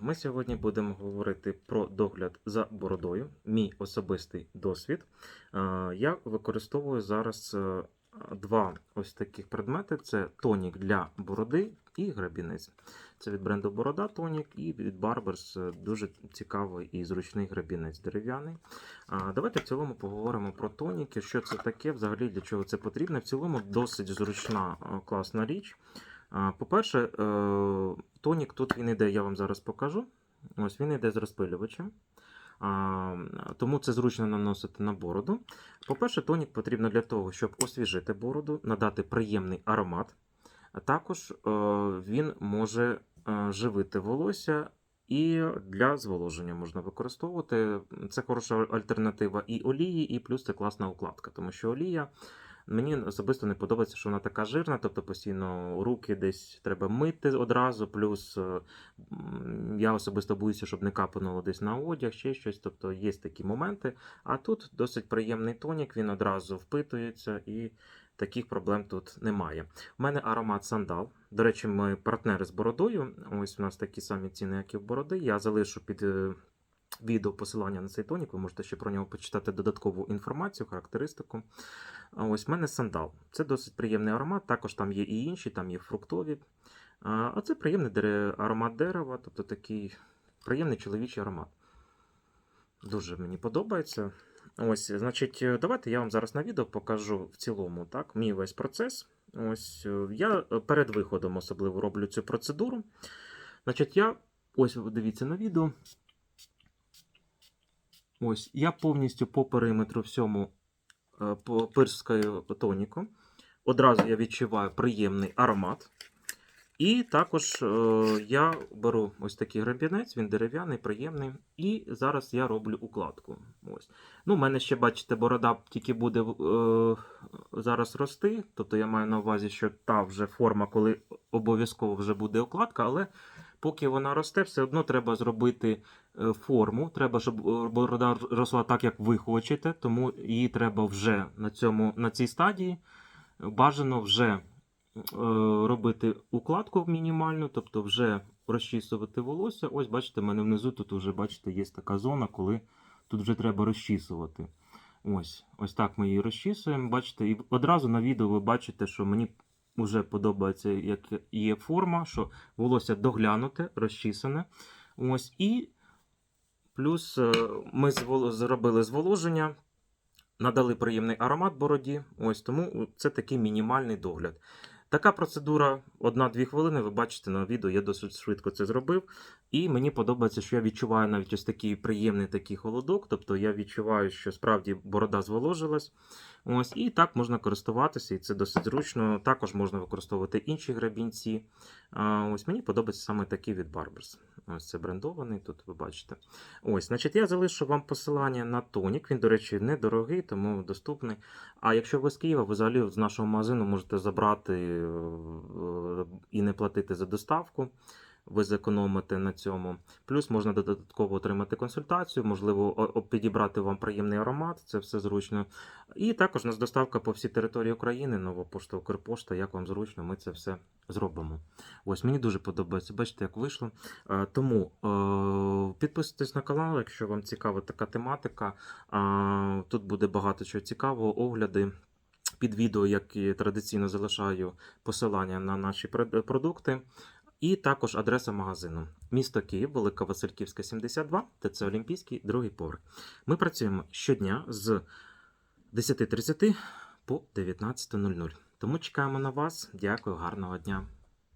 Ми сьогодні будемо говорити про догляд за бородою, мій особистий досвід. Е, Я використовую зараз е, два ось таких предмети: це тонік для бороди і грабінець. Це від бренду Борода тонік і від Barbers е, дуже цікавий і зручний грабінець дерев'яний. Давайте в цілому поговоримо про тоніки, що це таке, взагалі для чого це потрібно. В цілому досить зручна, класна річ. По-перше, е, тонік тут він іде, я вам зараз покажу. Ось він йде з розпилювачем. Тому це зручно наносити на бороду. По-перше, тонік потрібно для того, щоб освіжити бороду, надати приємний аромат. Також е, він може е, живити волосся і для зволоження можна використовувати. Це хороша альтернатива і олії, і плюс це класна укладка, тому що олія. Мені особисто не подобається, що вона така жирна, тобто постійно руки десь треба мити одразу. Плюс е, я особисто боюся, щоб не капнуло десь на одяг, ще щось. Тобто є такі моменти. А тут досить приємний тонік, він одразу впитується і таких проблем тут немає. У мене аромат сандал. До речі, ми партнери з бородою. Ось у нас такі самі ціни, як і в бороди. Я залишу під. Відео посилання на цей тонік, ви можете ще про нього почитати додаткову інформацію, характеристику. Ось в мене сандал. Це досить приємний аромат. Також там є і інші, там є фруктові. А це приємний аромат дерева, тобто такий приємний чоловічий аромат. Дуже мені подобається. Ось, значить, е, давайте я вам зараз на відео покажу в цілому так, мій весь процес. Ось е, я е, перед виходом особливо роблю цю процедуру. Значить, я ось дивіться на відео. Ось, я повністю по периметру всьому е, пирскаю тоніку. Одразу я відчуваю приємний аромат. І також е, я беру ось такий гребінець, він дерев'яний, приємний. І зараз я роблю укладку. Ось. Ну, У мене ще, бачите, борода тільки буде е, зараз рости. Тобто я маю на увазі, що та вже форма, коли обов'язково вже буде укладка, але поки вона росте, все одно треба зробити е, форму. Треба, щоб е, борода росла так, як ви хочете, тому її треба вже на, цьому, на цій стадії. Бажано вже е, робити укладку мінімальну, тобто вже розчісувати волосся. Ось, бачите, в мене внизу тут вже бачите, є така зона, коли тут вже треба розчісувати. Ось, ось так ми її розчісуємо. Бачите, і одразу на відео ви бачите, що мені вже подобається, як є форма, що волосся доглянуте, розчісане. Ось, і плюс е, ми зробили зволоження. Надали приємний аромат бороді. Ось тому це такий мінімальний догляд. Така процедура 1-2 хвилини. Ви бачите на відео, я досить швидко це зробив. І мені подобається, що я відчуваю навіть ось такий приємний такий холодок. Тобто я відчуваю, що справді борода зволожилась. Ось, і так можна користуватися, і це досить зручно. Також можна використовувати інші грабінці. Ось мені подобається саме такий від Barbers. Ось це брендований, тут ви бачите. Ось, значить, я залишу вам посилання на тонік. Він, до речі, недорогий, тому доступний. А якщо ви з Києва, ви взагалі з нашого магазину можете забрати е, е, і не платити за доставку. Ви зекономите на цьому. Плюс можна додатково отримати консультацію, можливо, підібрати вам приємний аромат, це все зручно. І також у нас доставка по всій території України, нова пошта, Укрпошта, як вам зручно, ми це все зробимо. Ось мені дуже подобається. Бачите, як вийшло. Е, Тому е, підписуйтесь на канал, якщо вам цікава така тематика. Тут буде багато чого цікавого, огляди. Під відео, як і традиційно залишаю посилання на наші продукти. І також адреса магазину. Місто Київ, Велика Васильківська, 72, ТЦ Олімпійський, другий поверх. Ми працюємо щодня з 10.30 по 19.00. Тому чекаємо на вас. Дякую, гарного дня.